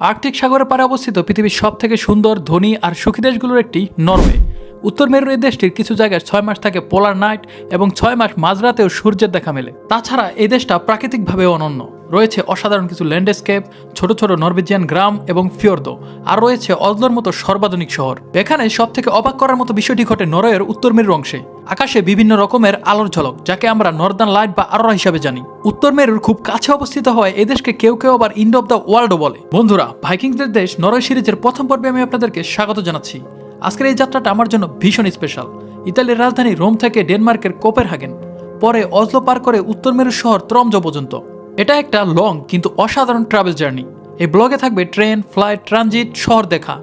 Arctic সাগরের পারে অবস্থিত পৃথিবীর সব থেকে সুন্দর, ধনী আর সুখী দেশগুলোর একটি নরওয়ে। উত্তর মেরুর এই দেশটির কিছু জায়গায় ছয় মাস থাকে পোলার নাইট এবং ছয় মাস মাঝরাতেও সূর্যের দেখা মেলে। তাছাড়া এই দেশটা প্রাকৃতিকভাবে অনন্য। রয়েছে অসাধারণ কিছু ল্যান্ডস্কেপ, ছোট ছোট নরবেজিয়ান গ্রাম এবং ফিয়র্দো। আর রয়েছে অজলোর মতো সর্বাধুনিক শহর। এখানে সব থেকে অবাক করার মতো বিষয়টি ঘটে নরওয়ের উত্তর মেরুর অংশে। আকাশে বিভিন্ন রকমের আলোর ঝলক, যাকে আমরা নর্দার্ন লাইট বা আরোরা হিসাবে জানি। উত্তর মেরুর খুব কাছে অবস্থিত হওয়ায় এই দেশকে কেউ কেউ আবার ইন্ড অফ দ্য ওয়ার্ল্ডও বলে। বন্ধুরা, ভাইকিংসদের দেশ নরওয়ে সিরিজের প্রথম পর্বে আমি আপনাদেরকে স্বাগত জানাচ্ছি। আজকের এই যাত্রাটা আমার জন্য ভীষণ স্পেশাল ইতালির রাজধানী রোম থেকে ডেনমার্কের কোপের হাগেন পরে অজলো পার করে উত্তর মেরু শহর ত্রমজ পর্যন্ত। এটা একটা লং কিন্তু অসাধারণ ট্রাভেল জার্নি এই ব্লগে থাকবে ট্রেন ফ্লাইট ট্রানজিট শহর দেখা।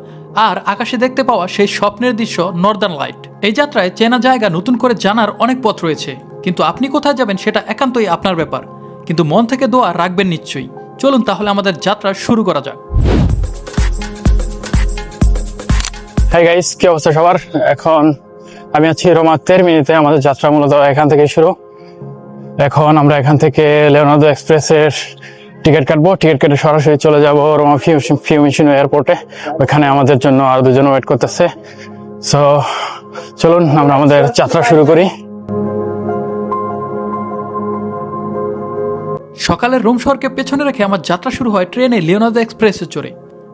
আর আকাশে দেখতে পাওয়া সেই স্বপ্নের দৃশ্য নর্দার্ন লাইট এই যাত্রায় চেনা জায়গা নতুন করে জানার অনেক পথ রয়েছে। কিন্তু আপনি কোথায় যাবেন সেটা একান্তই আপনার ব্যাপার। কিন্তু মন থেকে দোয়া রাখবেন নিশ্চয়ই। চলুন তাহলে আমাদের যাত্রা শুরু করা যাক। হাই গাইস কি অবস্থা সবার? এখন আমি আছি রোমা তেরমিনিতে। আমাদের যাত্রা মূলত এখান থেকে শুরু। এখন আমরা এখান থেকে লেওনার্দো এক্সপ্রেসের টিকিট কাটবো। টিকিট কেটে সরাসরি চলে যাব রোমা ফিউমিশন এয়ারপোর্টে ওইখানে আমাদের জন্য আর দুজন ওয়েট করতেছে। সো চলুন আমরা আমাদের যাত্রা শুরু করি। সকালের রোম শহরকে পেছনে রেখে আমার যাত্রা শুরু হয় ট্রেনে লিওনার্দো এক্সপ্রেসে চড়ে।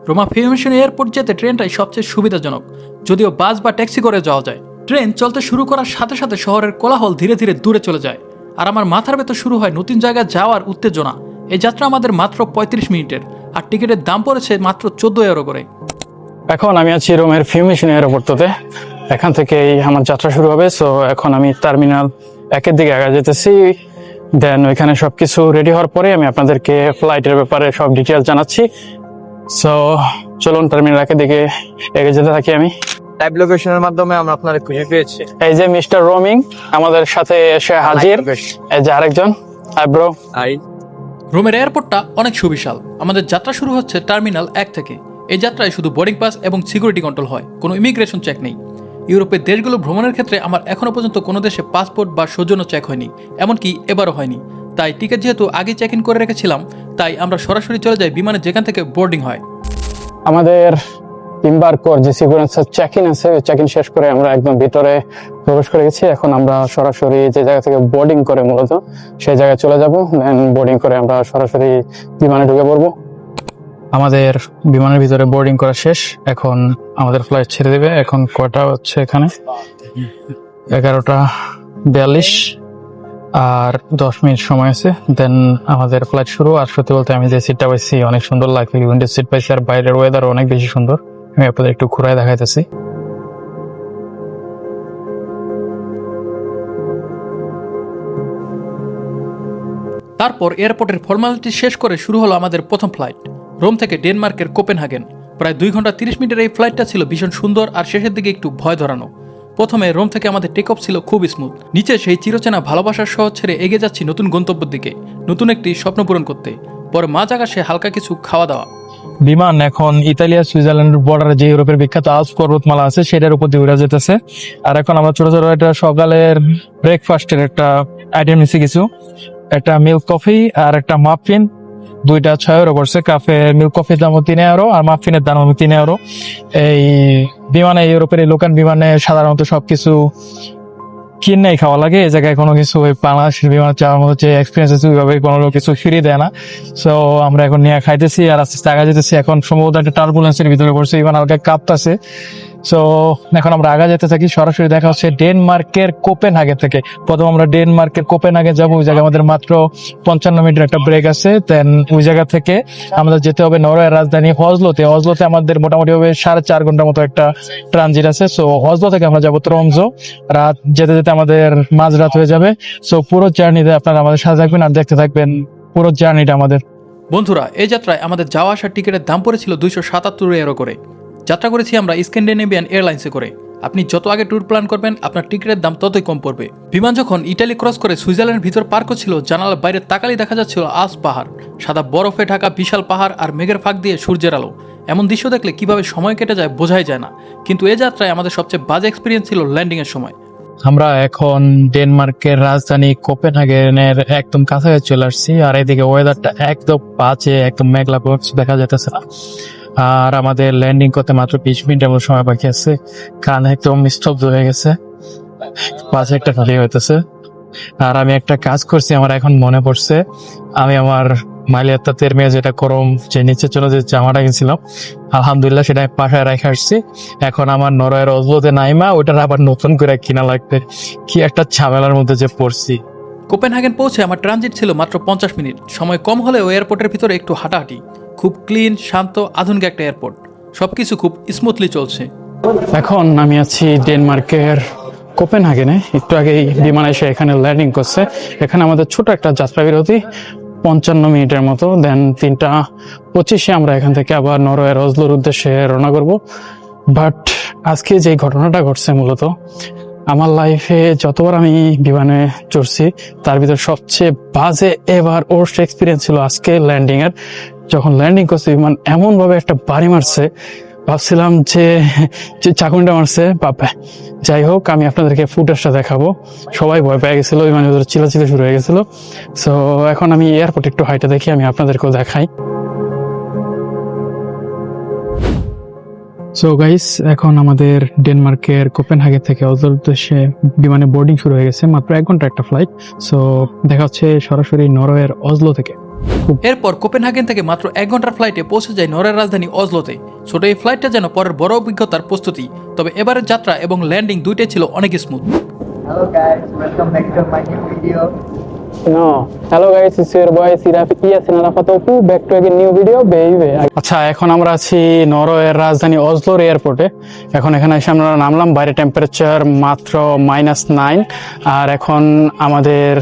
রোমা ফিউমিশন এয়ারপোর্ট যেতে ট্রেনটাই সবচেয়ে সুবিধাজনক, যদিও বাস বা ট্যাক্সি করে যাওয়া যায়। ট্রেন চলতে শুরু করার সাথে সাথে শহরের কোলাহল ধীরে ধীরে দূরে চলে যায়। আর আমার মাথার ভেতর শুরু হয় নতুন জায়গায় যাওয়ার উত্তেজনা। এই যাত্রা আমাদের মাত্র পঁয়ত্রিশ মিনিটের, আর টিকিটের দাম পড়েছে মাত্র চোদ্দ ইউরো করে। এখন আমি আছি রোমের ফিউমিশন এয়ারপোর্টতে এখান থেকেই আমার যাত্রা শুরু হবে সো এখন আমি টার্মিনাল একের দিকে আগে যেতেছি। দেন ওইখানে সব কিছু রেডি হওয়ার পরে আমি আপনাদেরকে ফ্লাইটের ব্যাপারে সব ডিটেলস জানাচ্ছি। সো চলুন টার্মিনাল একের দিকে এগিয়ে যেতে থাকি আমি। লাইভ লোকেশনের মাধ্যমে আমরা আপনাদের খুঁজে পেয়েছি। এই যে মিস্টার রোমিং আমাদের সাথে এসে হাজির। এই যে আরেকজন। আইব্রো আই রোমের এয়ারপোর্টটা অনেক সুবিশাল। আমাদের যাত্রা শুরু হচ্ছে টার্মিনাল এক থেকে। এই যাত্রায় শুধু বোর্ডিং পাস এবং সিকিউরিটি কন্ট্রোল হয়। কোনো ইমিগ্রেশন চেক নেই। ইউরোপের দেশগুলো ভ্রমণের ক্ষেত্রে আমার এখনও পর্যন্ত কোনো দেশে পাসপোর্ট বা সৌজন্য চেক হয়নি। এমনকি এবারও হয়নি। তাই টিকিট যেহেতু আগে চেক ইন করে রেখেছিলাম তাই আমরা সরাসরি চলে যাই বিমানে যেখান থেকে বোর্ডিং হয়। আমাদের তিনবার কর যে সিকিউরেন্স চেক ইন আছে। চেক ইন শেষ করে আমরা একদম ভিতরে প্রবেশ করে গেছি। এখন আমরা সরাসরি যে জায়গা থেকে বোর্ডিং করে মূলত, সেই জায়গায় চলে যাব। দেন বোর্ডিং করে আমরা সরাসরি বিমানে ঢুকে পড়ব। আমাদের বিমানের ভিতরে বোর্ডিং করা শেষ। এখন আমাদের ফ্লাইট ছেড়ে দেবে। এখন কয়টা হচ্ছে এখানে? এগারোটা বিয়াল্লিশ আর দশ মিনিট সময় আছে। দেন আমাদের ফ্লাইট শুরু। আর সত্যি বলতে আমি যে সিটটা পাইছি, অনেক সুন্দর। লাগছে উইন্ডো সিট পাইছি, আর বাইরের ওয়েদার অনেক বেশি সুন্দর। আমি আপনাদের একটু ঘুরায় দেখাইতেছি। তারপর এয়ারপোর্টের ফর্মালিটি শেষ করে শুরু হলো আমাদের প্রথম ফ্লাইট। রোম থেকে ডেনমার্কের কোপেনহাগেন। প্রায় দুই ঘণ্টা তিরিশ মিনিটের এই ফ্লাইটটা ছিল ভীষণ সুন্দর আর শেষের দিকে একটু ভয় ধরানো। প্রথমে রোম থেকে আমাদের টেক অফ ছিল খুব স্মুথ নিচে সেই চিরচেনা ভালোবাসার শহর ছেড়ে এগিয়ে যাচ্ছি নতুন গন্তব্যের দিকে, নতুন একটি স্বপ্ন পূরণ করতে। পরে মাঝ আকাশে হালকা কিছু খাওয়া দাওয়া বিমান এখন ইতালিয়া সুইজারল্যান্ডের বর্ডারে যে ইউরোপের বিখ্যাত আলস পর্বতমালা আছে, সেটার উপর দিয়ে উড়ে যেতেছে। আর এখন আমরা ছোট ছোট একটা সকালের ব্রেকফাস্টের একটা আইটেম নিছি কিছু। একটা মিল্ক কফি আর একটা মাফিন দুইটা ছয় ইউরো পড়ছে। কাফে মিল্ক কফির দাম তিন ইউরো আর মাফিনের দাম তিন ইউরো এই বিমানে, ইউরোপের লোকাল বিমানে সাধারণত সবকিছু কিনেই খাওয়া লাগে। এই জায়গায় কোনো কিছু ওই পানা শিল্পী মানে চাওয়ার মতো যে এক্সপিরিয়েন্স আছে, ওইভাবে কোনো লোক কিছু ফিরিয়ে দেয় না। সো আমরা এখন নিয়ে খাইতেছি আর আস্তে আস্তে আগা যেতেছি। এখন সম্ভবত একটা টার্বুলেন্সের ভিতরে পড়ছে। ইভান হালকা কাঁপতাছে। সো এখন আমরা আগা যেতে থাকি। সরাসরি দেখা হচ্ছে ডেনমার্কের কোপেন হাগে থেকে। প্রথম আমরা ডেনমার্কের কোপেন হাগে যাব, ওই জায়গায় আমাদের মাত্র পঞ্চান্ন মিনিটের একটা ব্রেক আছে। দেন ওই জায়গা থেকে আমাদের যেতে হবে নরওয়ের রাজধানী হজলোতে। হজলোতে আমাদের মোটামুটি হবে সাড়ে চার ঘণ্টার মতো একটা ট্রানজিট আছে। সো হজলো থেকে আমরা যাব ত্রমজো রাত যেতে যেতে আমাদের মাঝরাত হয়ে যাবে। সো পুরো জার্নিতে আপনারা আমাদের সাথে থাকবেন আর দেখতে থাকবেন পুরো জার্নিটা আমাদের। বন্ধুরা, এই যাত্রায় আমাদের যাওয়া আসার টিকিটের দাম পড়েছিল দুইশো সাতাত্তর ইউরো করে। যাত্রা করেছি আমরা স্ক্যান্ডিনেভিয়ান এয়ারলাইন্সে করে। আপনি যত আগে ট্যুর প্ল্যান করবেন, আপনার টিকিটের দাম ততই কম পড়বে। বিমান যখন ইটালি ক্রস করে সুইজারল্যান্ডের ভিতর পার করছিল, জানালার বাইরে তাকালি দেখা যাচ্ছিল আস পাহাড়। সাদা বরফে ঢাকা বিশাল পাহাড় আর মেঘের ফাঁক দিয়ে সূর্যের আলো। এমন দৃশ্য দেখলে কীভাবে সময় কেটে যায় বোঝাই যায় না। কিন্তু এ যাত্রায় আমাদের সবচেয়ে বাজে এক্সপিরিয়েন্স ছিল ল্যান্ডিংয়ের সময়। আমরা এখন ডেনমার্কের রাজধানী কোপেনহাগেনের একদম কাছাকাছি চলে আসছি, আর এদিকে ওয়েদারটা একদম বাজে, একদম মেঘলা করছে দেখা যাইতেছে না। আর আমাদের ল্যান্ডিং করতে মাত্র বিশ মিনিটের মতো সময় বাকি আছে। কান একদম স্তব্ধ হয়ে গেছে। পাশে একটা খালি হইতেছে। আর আমি একটা কাজ করছি, আমার এখন মনে পড়ছে। আমি আমার মালিয়াত্তা মেয়ে যেটা গরম, যে নিচে চলে যে জামাটা কিনছিলাম, আলহামদুলিল্লাহ সেটা পাশায় রেখে আসছি। এখন আমার নরয়ের অজলোতে নাইমা, ওইটার আবার নতুন করে কিনা লাগবে। কি একটা ঝামেলার মধ্যে যে পড়ছি। কোপেনহাগেন পৌঁছে আমার ট্রানজিট ছিল মাত্র পঞ্চাশ মিনিট। সময় কম হলেও এয়ারপোর্টের ভিতরে একটু হাঁটাহাঁটি। খুব ক্লিন, শান্ত, আধুনিক একটা এয়ারপোর্ট। সবকিছু খুব স্মুথলি চলছে। এখন আমি আছি ডেনমার্কের কোপেনহাগেনে। একটু আগেই বিমান এসে এখানে ল্যান্ডিং করছে। এখানে আমাদের ছোট একটা যাত্রা বিরতি, পঞ্চান্ন মিনিটের মতো। দেন তিনটা পঁচিশে আমরা এখান থেকে আবার নরওয়ের অজলোর উদ্দেশ্যে রওনা করব। বাট আজকে যে ঘটনাটা ঘটছে মূলত আমার লাইফে যতবার আমি বিমানে চড়ছি, তার ভিতর সবচেয়ে বাজে এবার ওর্স্ট এক্সপিরিয়েন্স ছিল আজকে ল্যান্ডিং এর। যখন ল্যান্ডিং করছে, বিমান এমন ভাবে একটা বাড়ি মারছে, ভাবছিলাম যে চাকুনটা মারছে বাবা যাই হোক, আমি আপনাদেরকে ফুটেজটা দেখাবো। সবাই ভয় পেয়ে গেছিল, বিমানের ভিতরে চিলাচিলি শুরু হয়ে গেছিল। সো এখন আমি এয়ারপোর্ট একটু হাইটে দেখি, আমি আপনাদেরকেও দেখাই। সো গাইস এখন আমাদের ডেনমার্কের কোপেনহাগে থেকে অজর উদ্দেশ্যে বিমানে বোর্ডিং শুরু হয়ে গেছে মাত্র এক ঘণ্টা একটা ফ্লাইট সো দেখা হচ্ছে সরাসরি নরওয়ের অজলো থেকে। এরপর কোপেনহাগেন থেকে মাত্র এক ঘণ্টার ফ্লাইটে পৌঁছে যায় নরের রাজধানী অজলোতে। ছোট এই ফ্লাইটটা যেন পরের বড় অভিজ্ঞতার প্রস্তুতি। তবে এবারের যাত্রা এবং ল্যান্ডিং দুইটাই ছিল অনেক smooth Hello guys, welcome back to my new No. Hello guys, it's your boy Siraf Yasin Arafatopu. Back to again new video baby. আচ্ছা এখন আমরা আছি নরওয়ের রাজধানী অজলোর এয়ারপোর্টে এখন এখানে এসে আমরা নামলাম বাইরে টেম্পারেচার মাত্র মাইনাস নাইন আর এখন আমাদের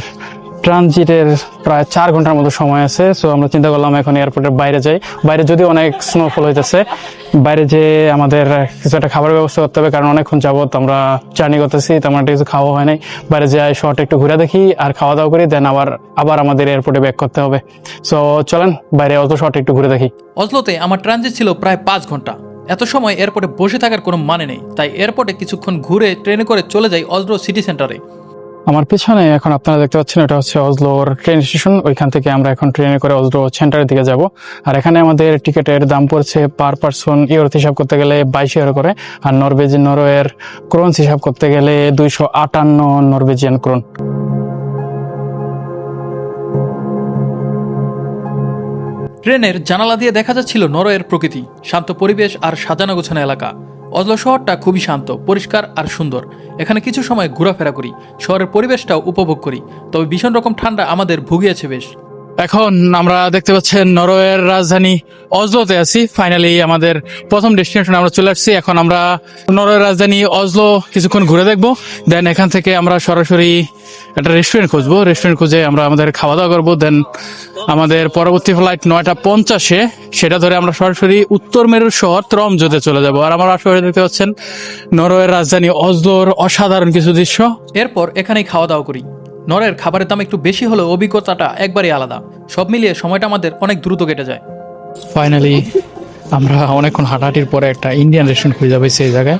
ট্রানজিটের প্রায় চার ঘণ্টার মতো সময় আছে। সো আমরা চিন্তা করলাম এখন এয়ারপোর্টের বাইরে যাই। বাইরে যদি অনেক স্নোফল হইতেছে, বাইরে যে আমাদের কিছু একটা খাবারের ব্যবস্থা করতে হবে, কারণ অনেকক্ষণ যাবত আমরা জার্নি করতেছি, তেমন একটা কিছু খাওয়া হয় নাই। বাইরে যাই শর্ট একটু ঘুরে দেখি, আর খাওয়া দাওয়া করি দেন আবার আবার আমাদের এয়ারপোর্টে ব্যাক করতে হবে। সো চলেন, বাইরে অত শর্ট একটু ঘুরে দেখি। অজলোতে আমার ট্রানজিট ছিল প্রায় পাঁচ ঘণ্টা। এত সময় এয়ারপোর্টে বসে থাকার কোনো মানে নেই। তাই এয়ারপোর্টে কিছুক্ষণ ঘুরে ট্রেনে করে চলে যাই অজলো সিটি সেন্টারে আমার পিছনে এখন আপনারা দেখতে পাচ্ছেন এটা হচ্ছে অজলোর ট্রেন স্টেশন ওইখান থেকে আমরা এখন ট্রেনে করে অজলো সেন্টারের দিকে যাব। আর এখানে আমাদের টিকিটের দাম পড়ছে পার পার্সন ইউরো হিসাব করতে গেলে বাইশ ইউরো করে। আর নরওয়েজি নরওয়ের ক্রোনস হিসাব করতে গেলে দুইশো আটান্ন নরওয়েজিয়ান ক্রোন ট্রেনের জানালা দিয়ে দেখা যাচ্ছিল নরওয়ের প্রকৃতি, শান্ত পরিবেশ আর সাজানো গোছানো এলাকা। অজলো শহরটা খুবই শান্ত, পরিষ্কার আর সুন্দর। এখানে কিছু সময় ঘোরাফেরা করি, শহরের পরিবেশটাও উপভোগ করি। তবে ভীষণ রকম ঠান্ডা আমাদের ভুগিয়েছে বেশ। এখন আমরা দেখতে পাচ্ছেন নরওয়ের রাজধানী অজলোতে আছি। ফাইনালি আমাদের প্রথম ডেস্টিনেশন আমরা চলে আসছি। এখন আমরা নরওয়ের রাজধানী অজলো কিছুক্ষণ ঘুরে দেখব। দেন এখান থেকে আমরা সরাসরি একটা রেস্টুরেন্ট খুঁজবো। রেস্টুরেন্ট খুঁজে আমরা আমাদের খাওয়া দাওয়া করব। দেন আমাদের পরবর্তী ফ্লাইট নয়টা পঞ্চাশে। সেটা ধরে আমরা সরাসরি উত্তর মেরুর শহর ত্রমজোতে চলে যাব। আর আমরা আশেপাশে দেখতে পাচ্ছেন নরওয়ের রাজধানী অজলোর অসাধারণ কিছু দৃশ্য। এরপর এখানেই খাওয়া দাওয়া করি। নরের খাবারের দাম একটু বেশি হলেও অভিজ্ঞতাটা একবারই আলাদা। সব মিলিয়ে সময়টা আমাদের অনেক দ্রুত কেটে যায়। ফাইনালি আমরা অনেকক্ষণ হাঁটাহাঁটির পরে একটা ইন্ডিয়ান রেস্টুরেন্ট খুঁজে পাইছি এই জায়গায়।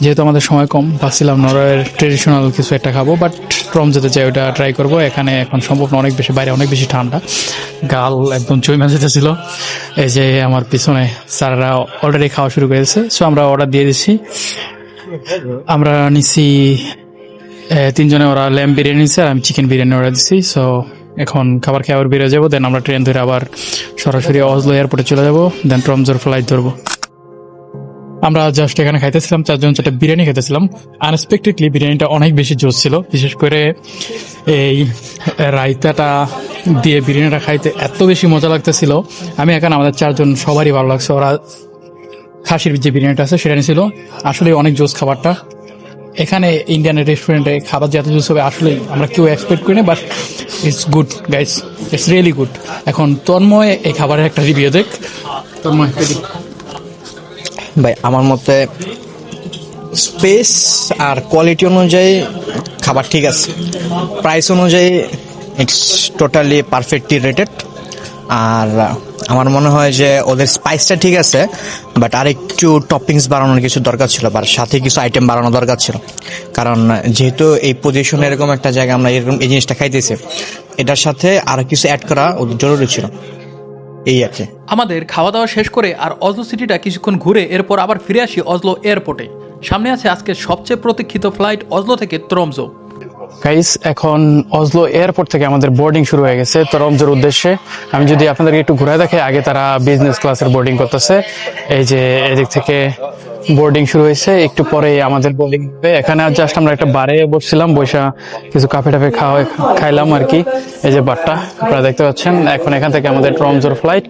যেহেতু আমাদের সময় কম ভাবছিলাম নরওয়ের ট্রেডিশনাল কিছু একটা খাব বাট ট্রম যেতে চাই ওটা ট্রাই করব। এখানে এখন সম্ভব না অনেক বেশি বাইরে অনেক বেশি ঠান্ডা। গাল একদম চইমা যেতেছিল। এই যে আমার পিছনে স্যাররা অলরেডি খাওয়া শুরু করেছে। সো আমরা অর্ডার দিয়ে দিচ্ছি আমরা এ, তিনজনে ওরা ল্যাম্প বিরিয়ানি নিচ্ছে আর আমি চিকেন বিরিয়ানি অর্ডার দিচ্ছি সো এখন খাবার খেয়ে আবার বেরিয়ে যাব দেন আমরা ট্রেন ধরে আবার সরাসরি অজলো এয়ারপোর্টে চলে যাব দেন ট্রমজোর ফ্লাইট ধরবো। আমরা জাস্ট এখানে খাইতেছিলাম, চারজন চারটা বিরিয়ানি খেতেছিলাম আনএক্সপেক্টেডলি বিরিয়ানিটা অনেক বেশি জোস ছিল, বিশেষ করে এই রায়তাটা দিয়ে বিরিয়ানিটা খাইতে এত বেশি মজা লাগতেছিল। আমি এখন আমাদের চারজন সবারই ভালো লাগছে, ওরা খাসির যে বিরিয়ানিটা আছে সেটা নিয়েছিল আসলে অনেক জোস খাবারটা। এখানে ইন্ডিয়ান রেস্টুরেন্টে খাবার যে এত জোস হবে আসলে আমরা কেউ এক্সপেক্ট করি না but it's good guys it's really good এখন তন্ময় এই খাবারের একটা রিভিউ দেখ। তন্ময়। ভাই, আমার মতে স্পেস আর কোয়ালিটি অনুযায়ী খাবার ঠিক আছে। প্রাইস অনুযায়ী ইটস টোটালি পারফেক্টলি রেটেড আর আমার মনে হয় যে ওদের স্পাইসটা ঠিক আছে বাট আর একটু টপিংস বাড়ানোর কিছু দরকার ছিল বা সাথে কিছু আইটেম বাড়ানো দরকার ছিল। কারণ যেহেতু এই পজিশনে এরকম একটা জায়গা আমরা এরকম এই জিনিসটা খাইতেছি, এটার সাথে আর কিছু অ্যাড করা ওদের জরুরি ছিল। এই আর কি। আমাদের খাওয়া দাওয়া শেষ করে আর অজলো সিটিটা কিছুক্ষণ ঘুরে এরপর আবার ফিরে আসি অজলো এয়ারপোর্টে। সামনে আছে আজকে সবচেয়ে প্রতীক্ষিত ফ্লাইট অজলো থেকে ত্রমজো। গাইস এখন অজলো এয়ারপোর্ট থেকে আমাদের বোর্ডিং শুরু হয়ে গেছে। তরমজোর উদ্দেশ্যে আমি যদি আপনাদেরকে একটু ঘুরে দেখে আগে তারা বিজনেস ক্লাসের বোর্ডিং করতেছে। এই যে এদিক থেকে বোর্ডিং শুরু হয়েছে। একটু পরে আমাদের বোর্ডিং হবে। এখানে জাস্ট আমরা একটা বারে বসছিলাম বৈশা কিছু কাফে টাফে খাওয়া, খাইলাম আর কি। এই যে বারটা, আপনারা দেখতে পাচ্ছেন। এখন এখান থেকে আমাদের ট্রমজোর ফ্লাইট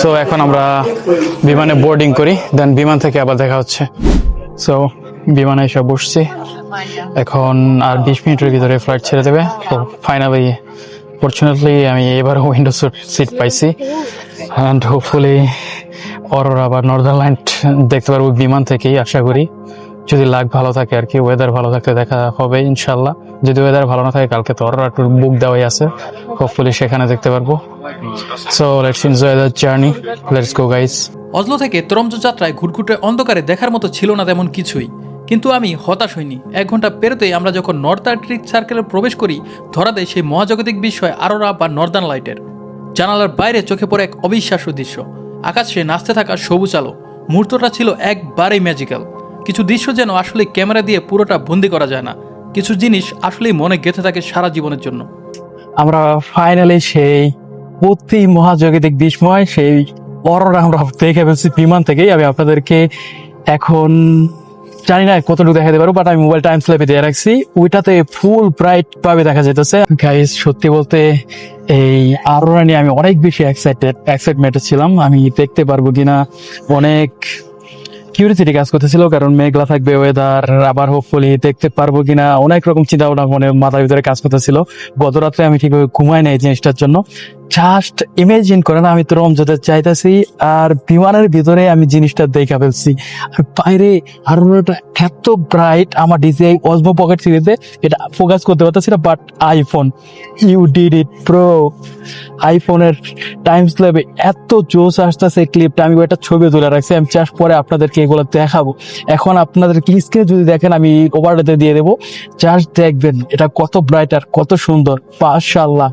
সো এখন আমরা বিমানে বোর্ডিং করি। দেন বিমান থেকে আবার দেখা হচ্ছে। সো বিমানে এসে বসছি। এখন আর বিশ মিনিটের ভিতরে ফ্লাইট ছেড়ে দেবে। তো ফাইনালি ফর্চুনেটলি আমি এবার উইন্ডো সিট পাইছি। অ্যান্ড হোপফুলি অরোরা বা নর্দারল্যান্ড দেখতে পারব বিমান থেকেই, আশা করি। যদি লাগ ভালো থাকে আর কি ওয়েদার ভালো থাকলে দেখা হবে ইনশাল্লাহ যদি ওয়েদার ভালো না থাকে, কালকে তো অরোরা টুর বুক দেওয়াই আছে। হোপফুলি সেখানে দেখতে পারব। So let's enjoy the journey let's go guys Oslo থেকে ত্রমজো যাত্রায় ঘুটঘুটে অন্ধকারে দেখার মতো ছিল না তেমন কিছুই। কিন্তু আমি হতাশ হইনি। এক ঘণ্টা পেরোতেই আমরা যখন নর্থ আর্কটিক সার্কেলে প্রবেশ করি, ধরা দেয় সেই মহাজাগতিক বিষয় আরোরা বা নর্দার্ন লাইটের। জানালার বাইরে চোখে পড়ে এক অবিশ্বাস্য দৃশ্য। আকাশে নাচতে থাকা সবুজ আলো। মুহূর্তটা ছিল একবারেই ম্যাজিক্যাল কিছু দৃশ্য যেন আসলে ক্যামেরা দিয়ে পুরোটা বন্দি করা যায় না। কিছু জিনিস আসলেই মনে গেঁথে থাকে সারা জীবনের জন্য। আমরা ফাইনালি সেই অতি মহাজাগতিক বিস্ময়, সেই অরোরা আমরা দেখে ফেলছি বিমান থেকেই। আমি আপনাদেরকে এখন জানি না কতটুকু দেখাতে পারব বাট আমি মোবাইল টাইম স্ল্যাপে দিয়ে রাখছি। ওইটাতে ফুল ব্রাইট ভাবে দেখা যেতেছে গাইস সত্যি বলতে এই আরোরা নিয়ে আমি অনেক বেশি এক্সাইটেড এক্সাইটমেন্টে ছিলাম। আমি দেখতে পারব কিনা, অনেক কিউরিসিটি কাজ করতেছিল, কারণ মেঘলা থাকবে ওয়েদার আবার হোপফুলি দেখতে পারব কিনা, অনেক রকম চিন্তা ভাবনা মনে মাথার ভিতরে কাজ করতেছিল। গত রাত্রে আমি ঠিকভাবে ঘুমাই নাই জিনিসটার জন্য। জাস্ট ইমেজিন করেন আমি তো রম যেতে চাইতেছি, আর বিমানের ভিতরে আমি জিনিসটা দেখা ফেলছি। আর বাইরে একটা এত ব্রাইট আমার ডিজিআই অজমো পকেট সিরিজে এটা ফোকাস করতে পারতেছি না but iPhone you did it pro আইফোনের টাইম স্ল্যাবে এত জোশ আসতেছে ক্লিপটা আমি একটা ছবি তুলে রাখছি, আমি চাষ পরে আপনাদেরকে এগুলো দেখাবো। এখন আপনাদের স্ক্রিনে যদি দেখেন আমি ওভারটাতে দিয়ে দেবো। জাস্ট দেখবেন এটা কত ব্রাইট আর কত সুন্দর। মাশাআল্লাহ।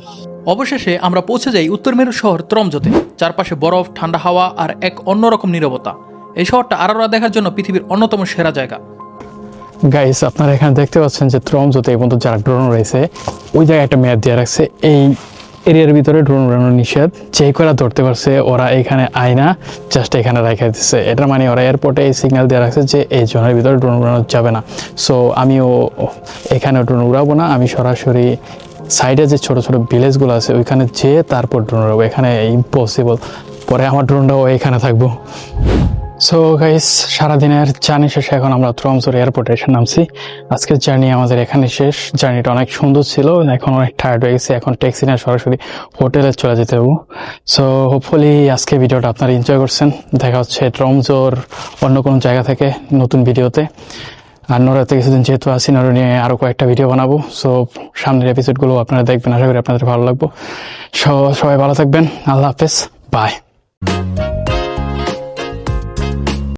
অবশেষে আমরা পৌঁছে যাই উত্তর মেরু শহর ত্রমজোতে। চারপাশে বরফ ঠান্ডা হাওয়া আর এক অন্যরকম নীরবতা। এই শহরটা আরোরা দেখার জন্য পৃথিবীর অন্যতম সেরা জায়গা। গাইস আপনারা এখানে দেখতে পাচ্ছেন যে ত্রমজোতে এই পর্যন্ত যারা ড্রোন রয়েছে ওই জায়গায় একটা মেয়াদ দিয়ে রাখছে। এই এরিয়ার ভিতরে ড্রোন উড়ানো নিষেধ। যে করা ধরতে পারছে, ওরা এখানে আয়না জাস্ট এখানে রেখে দিচ্ছে এটার মানে ওরা এয়ারপোর্টে এই সিগন্যাল দেওয়া রাখছে যে এই জোনের ভিতরে ড্রোন উড়ানো যাবে না। সো আমিও এখানে ড্রোন উড়াবো না, আমি সরাসরি সাইডে যে ছোট ছোট ভিলেজগুলো আছে, ওইখানে যেয়ে তারপর ড্রোন উড়াবো। এখানে ইম্পসিবল পরে আমার ড্রোনটাও এখানে থাকব। সো গাইস সারাদিনের জার্নি শেষে এখন আমরা ত্রমজোর এয়ারপোর্টে এসে নামছি। আজকের জার্নি আমাদের এখানে শেষ। জার্নিটা অনেক সুন্দর ছিল, এখন অনেক টায়ার্ড হয়ে গেছে। এখন ট্যাক্সি না, সরাসরি হোটেলে চলে যেতে হব। সো হোপফুলি আজকে ভিডিওটা আপনারা এনজয় করছেন। দেখা হচ্ছে ট্রমজোর অন্য কোনো জায়গা থেকে নতুন ভিডিওতে। আর নরাতে কিছুদিন যেহেতু আছি, নরা নিয়ে আরও কয়েকটা ভিডিও বানাবো। সো সামনের এপিসোডগুলো আপনারা দেখবেন, আশা করি আপনাদের ভালো লাগবো। সবাই ভালো থাকবেন। আল্লাহ হাফেজ। বাই